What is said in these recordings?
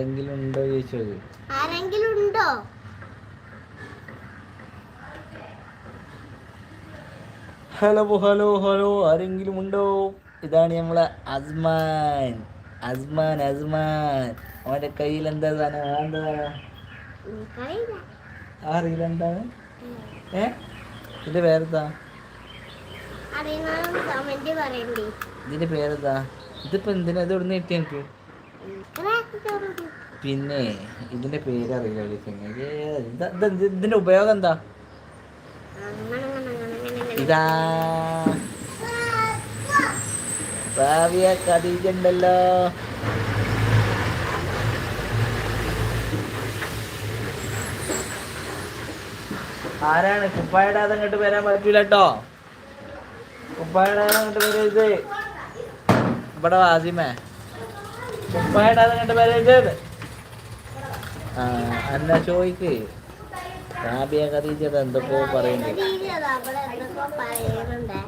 ആരെങ്കിലും ഉണ്ടോ ചോദിച്ചത് ആരെങ്കിലും ഉണ്ടോ? ഹലോ ഹലോ ഹലോ ആരെങ്കിലും ഉണ്ടോ? ഇതാണ് നമ്മളെ അസ്മാൻ. അസ്മാൻ അസ്മാൻ. അവന്റെ കയ്യിൽ എന്താ സാധനം? എന്താ? അറിയില്ല എന്താണ്? ഏ? ഇതിന്റെ പേരെന്താ? ഇതിന്റെ പേരെന്താ? ഇതിപ്പോ എന്തിനാ? ഇത് ഇവിടുന്ന് കിട്ടിയ എനിക്ക്. പിന്നെ ഇതിന്റെ പേര് ഇതിന്റെ ഉപയോഗം എന്താ. ഇതാ. ഭാവിയ ഉണ്ടല്ലോ ആരാണ്? കുപ്പായിടാതെ അങ്ങോട്ട് വരാൻ പറ്റൂല കേട്ടോ കുപ്പായുടെ അങ്ങോട്ട് വരരുത്. ഇവിടെ വാസിമേ കണ്ട് എന്നാ ചോദിക്ക് റാബിയ ഖദീജയുടെ എന്തൊക്കെയോ പറയുന്നു ഇതിലതാ, അവിടെ എന്തൊക്കെയോ പറയുന്നുണ്ട്.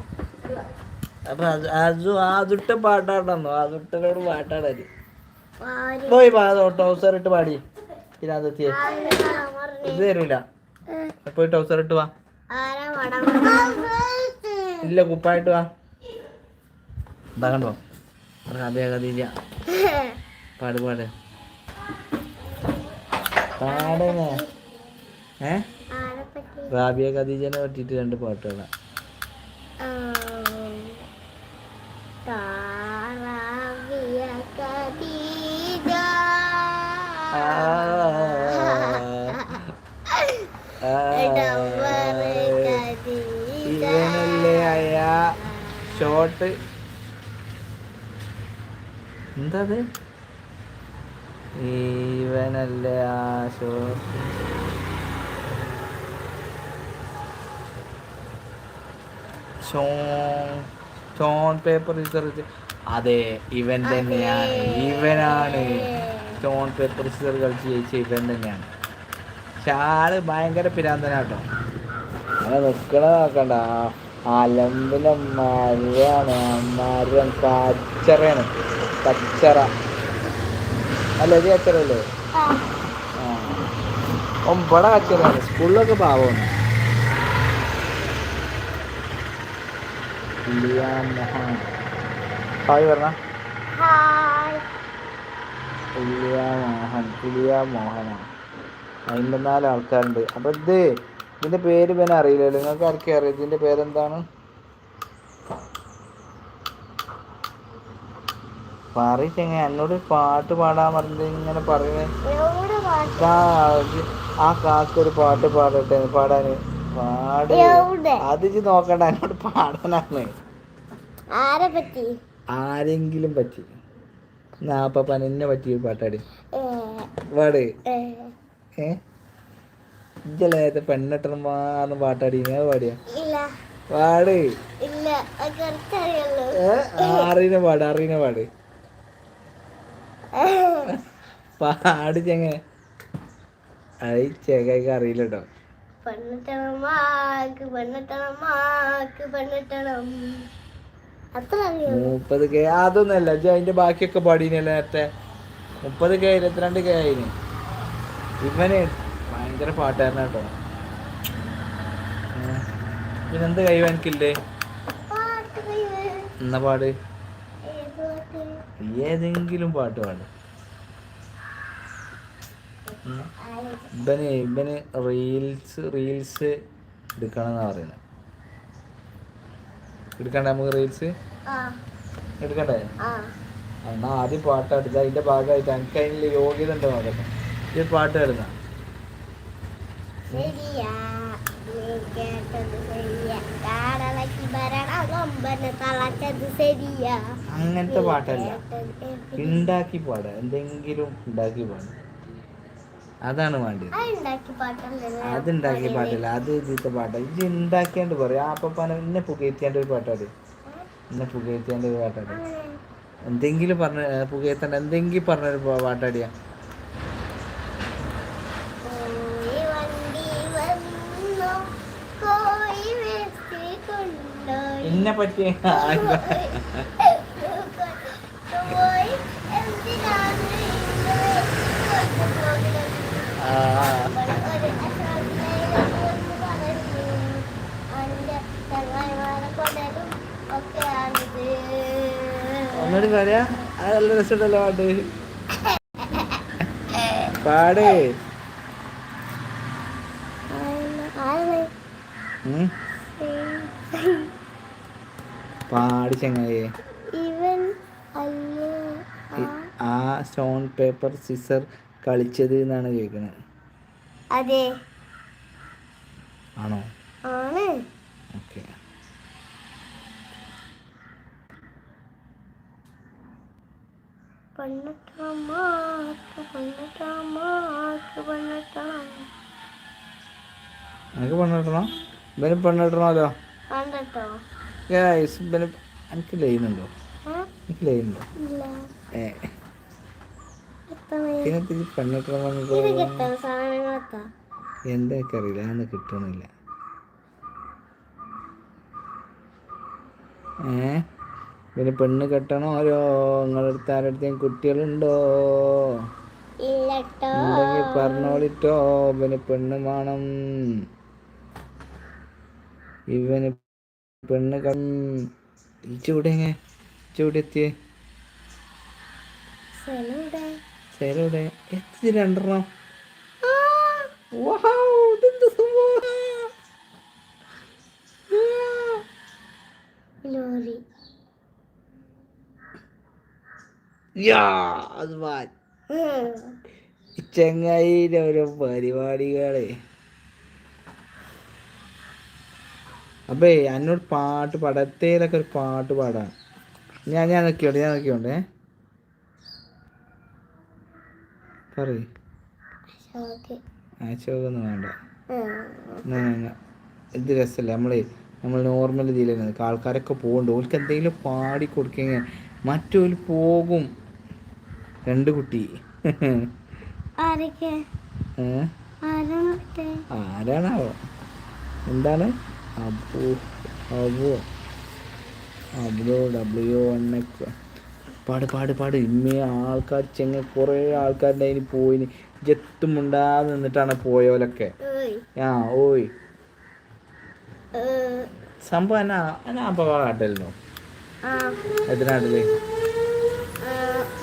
അപ്പൊ അത് അത് ആതുട്ട പാട്ടാടന്നു ആതുട്ടനോട് പാട്ടാടൽ പോയി പാതോ ടൗസർ ഇട്ട് പാടി. പിന്നെ ആരാ ഇത് തരില്ല പോയി ടൗസർ ഇട്ട് വാ. ഇല്ല കുപ്പായിട്ട് വാ. എന്താ കണ്ടോ? റാബിയ ഖദീജ പാട് പാട്. പാടണേ ഏ? റാബിയ ഖദീജനെ പറ്റിയിട്ട് രണ്ട് പാട്ടുകളാ. ആം, എന്താ അത് ആശോ. ആ ചോൺ പേപ്പർ റിസർച്ച് അതെ ഇവൻ തന്നെയാണ്. ഇവനാണ്. ചോൺ പേപ്പർ സിസർ കളിച്ച് ജയിച്ച ഇവൻ തന്നെയാണ്. പക്ഷെ ആൾ ഭയങ്കര പിരാന്തനാട്ടോ. അങ്ങനെ നിക്കണ നോക്കണ്ട. അലമ്പിലെ മരമാണ് മരം കച്ചറയാണ് കച്ചറ അല്ലേ ഇത് കച്ചറല്ലേ ഒമ്പട കച്ചറയാണ് സ്കൂളിലൊക്കെ പാവമാണ്. ഹായ് പറഞ്ഞ മോഹൻ. മോഹനാണ് അമ്പത്തിനാല് ആൾക്കാരുണ്ട്. അപ്പൊ ഇത് ഇതിന്റെ പേര് പിന്നെ അറിയില്ലല്ലോ നിങ്ങൾക്ക് ആർക്കും അറിയാം ഇതിന്റെ പേരെന്താണ്? പറയിച്ചെങ്ങനെ എന്നോട് പാട്ട് പാടാൻ പറഞ്ഞത് ഇങ്ങനെ പാട്ട്? ആ കാക്ക ഒരു പാട്ട് പാടട്ടെ പാടാന്. പാട്? അത് നോക്കണ്ട എന്നോട് പാടാനാണ്. ആരെ പറ്റി? ആരെങ്കിലും പറ്റി. നാപ്പപ്പൻ എന്നെ പറ്റി പാട്ടാടി. പാട്. ഏ, ഇജ്ജല്ലേ പെണ്ണെട്ടന്മാർന്ന് പാട്ടാടി? ഞാൻ പാടിയ? പാട്. അറിയുന്ന പാട് അറിയുന്ന പാട്. പാട് ചെങ്ങ അത് ചെങ്ങക്ക് അറിയില്ല കേട്ടോ പെണ്ണിട്ടണം മാക്ക് പെണ്ണിട്ടണം മാക്ക് പെണ്ണിട്ടണം അത്ര അറിയുള്ളൂ മുപ്പത് കെ അതൊന്നല്ല അതിന്റെ ബാക്കിയൊക്കെ പാടീനല്ലേ നേരത്തെ മുപ്പത് കെ ഇരുപത്തിരണ്ട് കെ ആയിന് ഇവന് ഭയങ്കര പാട്ടുകാരനാ കേട്ടോ. പിന്നെന്ത് കഴിവ് എനിക്കില്ലേ. എന്നാ പാട്? ഏതെങ്കിലും പാട്ട് പാട്. ഇവന് ഇവന് റീൽസ് റീൽസ് എടുക്കണം പറയുന്നത്. എടുക്കണ്ടേ നമുക്ക് റീൽസ്? എടുക്കണ്ടേ? എന്നാ ആദ്യം പാട്ട് എടുത്ത് അതിന്റെ ഭാഗമായിട്ട് എനിക്ക് അതിനുള്ള യോഗ്യത ഉണ്ടോ നോക്കട്ടെ ഈ പാട്ട് ശരിയാ. അങ്ങനത്തെ പാട്ടല്ല? ഉണ്ടാക്കി പാട. എന്തെങ്കിലും ഉണ്ടാക്കി പാട. അതാണ് വേണ്ടത്. അത് ഉണ്ടാക്കിയ പാട്ടല്ല. അത് ഇതിത്തെ പാട്ടാ. ഇത് ഉണ്ടാക്കിയാണ്ട് പറയാം. അപ്പപ്പാനെ എന്നെ പുകയത്തിയാണ്ട് ഒരു പാട്ടാടി എന്നെ പുകയത്തിയാണ്ട് ഒരു പാട്ടാടി എന്തെങ്കിലും പറഞ്ഞ പുകയത്തേണ്ട എന്തെങ്കിലും പറഞ്ഞൊരു പാട്ടാടിയാ. എന്നെ പറ്റി ഒന്നോട് പറയാ അത് നല്ല രസമുണ്ടല്ലോ പാട്ട്. പാടേ. ഉം. പാടി ചങ്ങായി. ഇവൻ ആ സ്റ്റോൺ പേപ്പർ സിസർ കളിച്ചത് എന്നാണ് ചോദിക്കുന്നത് അതെ. ആണോ? ആണ്. ഓക്കെ. എനിക്ക് പെണ്ണിടണോ ഇവന് ഗൈസ് ഇവന് എനിക്ക് ലൈനുണ്ടോ ലൈനുണ്ടോ ഏ. പിന്നെ തിരി അറിയില്ല അതൊന്നും കിട്ടണില്ല. ഏ? പിന്നെ പെണ്ണ് കെട്ടണോ ഓരോ നിങ്ങളടുത്ത് ആരടുത്തേയും കുട്ടികളുണ്ടോ? ഉണ്ടെങ്കിൽ പറഞ്ഞോളിട്ടോ പിന്നെ പെണ്ണ് വേണം. ഇവന് പെണ്ണ് കം ചൂടെത്തിയേ സ്ഥലമിവിടെ സേലൂടെ എത്തി രണ്ടെണ്ണം. ചെങ്ങായിയുടെ പരിപാടികളെ. അപ്പേ എന്നോട് പാട്ട് പടത്തേലൊക്കെ ഒരു പാട്ട് പാടാം ഞാൻ ഞാൻ നോക്കിയോണ്ട് ഞാൻ നോക്കിയോണ്ടേ പറയ്. വേണ്ട. ഇത് രസമല്ല നമ്മളെ നമ്മൾ നോർമൽ ഇതിലാണ് ആൾക്കാരൊക്കെ പോകുന്നുണ്ട് ഓൾക്ക് എന്തെങ്കിലും പാടി കൊടുക്കുക മറ്റൊരു പോകും. രണ്ട് കുട്ടി. ആരാണാവോ? എന്താണ്? അബു അബു അബ്ലോ ഡബ്ല്യു എക്സ് പാട് പാട് പാട്. ഇമ്മേ ആൾക്കാർ ചെങ്ങ കുറേ ആൾക്കാരുടെ അതിന് പോയി ജത്തും ഉണ്ടാതെ നിന്നിട്ടാണ് പോയോലൊക്കെ. ആ ഓയ്. സംഭവം എന്നാ എന്നാ അപ്പൊ കാട്ടല്ലോ ആ. എതിനാട്ടിൽ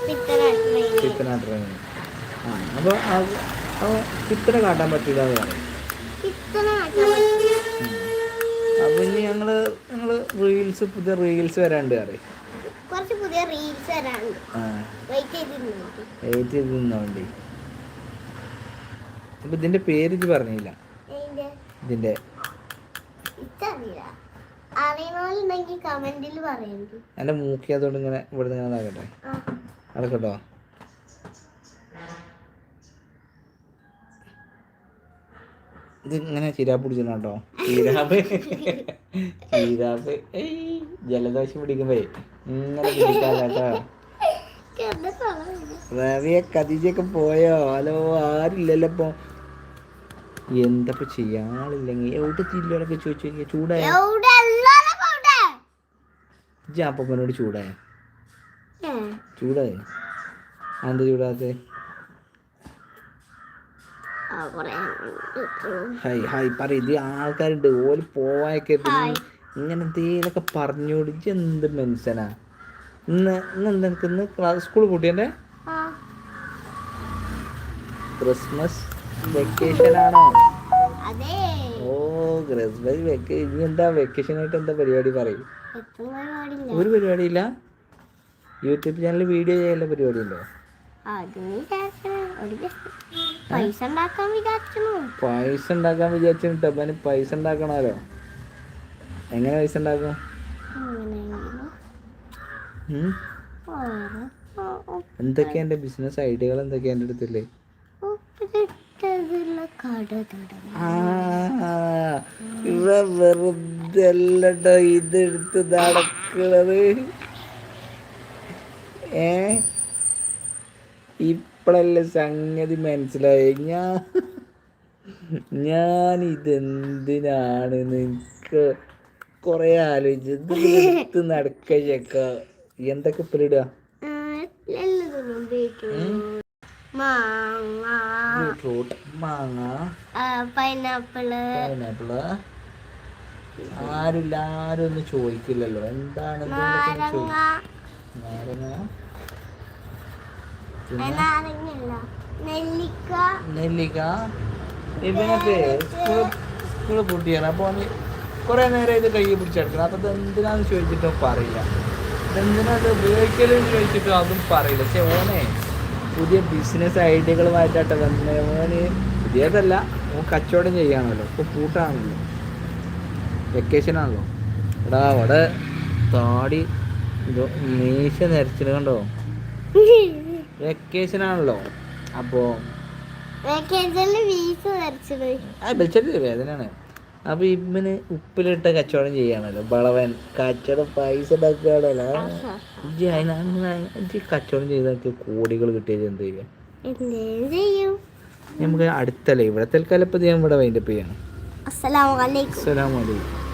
പിത്തനാട്ടിലെ. ചിത്തനാട്ടിൽ ആ അപ്പൊ അപ്പൊ ചിത്ര കാട്ടാൻ പറ്റില്ല എന്ന് പറയും. ഞങ്ങൾ ഞങ്ങൾ റീൽസ് പുതിയ റീൽസ് വരാണ്ട് അറിയാം കുറച്ച് പുതിയ റീൽസ് വരാണ്ട്. വെയിറ്റ് ചെയ്തിരുന്നു ഏറ്റ് ചെയ്ത് നിന്നോണ്ടി അപ്പൊ ഇതിന്റെ പേര് ഇത് പറഞ്ഞില്ല. ഇതിന്റെ? എന്റെ മൂക്കി അതുകൊണ്ട് ഇങ്ങനെ ഇവിടെ ഇങ്ങനെ നടക്കട്ടെ? ഇത് ഇങ്ങനെ പിടിച്ചിട്ടോ ചിരാപ്പ് ഏയ് ജലദോഷം പിടിക്കുമ്പോ ഇങ്ങനെ പിടിക്കാട്ടോ റവിയെ കതിജൊക്കെ പോയോ? ഹലോ ആരില്ലല്ലോ ഇപ്പൊ? എന്തപ്പോ ചെയ്യാളില്ലെങ്കിൽ എവിടെ ചില്ലോടൊക്കെ ചോദിച്ചു ചൂടായ? ജാപ്പനോട് ചൂടായ? ചൂടായ? എന്താ ചൂടാത്തേ. ഹായ് ഹായ് പറ ഇത് ആൾക്കാരുണ്ട്. ഓൽ പോവായൊക്കെ. ഇങ്ങനെ എന്തേലൊക്കെ പറഞ്ഞോട് എന്ത് മനുഷ്യനാ? ഇന്ന് ഇന്ന് നിനക്ക് ഇന്ന് ക്ലാസ് സ്കൂൾ കൂട്ടിയന്റെ ആ, ക്രിസ്മസ് വെക്കേഷൻ ആണോ ഓ ക്രിസ്മസ് വെക്കേഷൻ ഇനി എന്താ വെക്കേഷൻ ആയിട്ട് എന്താ പരിപാടി പറയും? ഒരു പരിപാടിയില്ല? യൂട്യൂബ് ചാനലിൽ വീഡിയോ ചെയ്യാനുള്ള പരിപാടി പൈസ ഉണ്ടാക്കാൻ വിചാരിച്ചിട്ട് അവന് പൈസ ഉണ്ടാക്കണല്ലോ എങ്ങനെ പൈസ ഉണ്ടാക്കും? എന്തൊക്കെയാ എന്റെ ബിസിനസ് ഐഡിയകൾ എന്തൊക്കെയാ എന്റെ അടുത്തില്ലേ? ഇവ വെറുതെ അല്ലട്ടോ ഇതെടുത്ത് നടക്കണത്. ഏ? ഇപ്പഴല്ലേ സംഗതി മനസ്സിലായി? ഞാൻ ഞാൻ ഇതെന്തിനാണ് നിനക്ക് കൊറേ ആലോചിച്ച്? ഇത് നടക്ക ചെക്ക. എന്തൊക്കെ ഇപ്പിലിടുക ഉപയോഗിക്കുന്നു മാങ്ങ. പൈനാപ്പിൾ. പൈനാപ്പിൾ. ആരും ഒന്നും ചോദിക്കില്ലല്ലോ. എന്താണ് നാരങ്ങ നെല്ലിക്ക. ഇവനൊക്കെ സ്കൂൾ സ്കൂൾ പൂട്ടിയാണ്. അപ്പോൾ അവന് കുറേ നേരം ഇത് കയ്യിൽ പിടിച്ചെടുക്കണം അപ്പോൾ ഇതെന്തിനാന്ന് ചോദിച്ചിട്ടും പറയില്ല. ഇതെന്തിനാ ഇത് ഉപയോഗിക്കലെന്ന് ചോദിച്ചിട്ടും അതും പറയില്ല. പക്ഷെ ഓനെ പുതിയ ബിസിനസ് ഐഡിയകളുമായിട്ടെ തന്നെ ഓന് പുതിയതല്ല. ഓൻ കച്ചവടം ചെയ്യാണല്ലോ. ഇപ്പോൾ പൂട്ടാണല്ലോ. വെക്കേഷൻ ആണല്ലോ. എടാ അവിടെ താടി ഇതോ മീശ നരച്ചിട്ട് കണ്ടോ? വെക്കേഷൻ ആണല്ലോ അപ്പോൾ വേദനയാണ്. അപ്പൊ ഇമ്മന് ഉപ്പിലിട്ട കച്ചവടം ചെയ്യാണല്ലോ. ബളവൻ കച്ചവടം പൈസ ഉണ്ടാക്കുകയാണല്ലോ. കച്ചവടം ചെയ്തൊക്കെ കോടികൾ കിട്ടിയത് എന്ത് ചെയ്യാം? നമുക്ക് അടുത്തല്ലേ ഇവിടെ തൽക്കാലം ഇപ്പം ഞാൻ ഇവിടെ വൈൻഡപ്പ് ചെയ്യണം. അസ്സലാമു അലൈക്കും.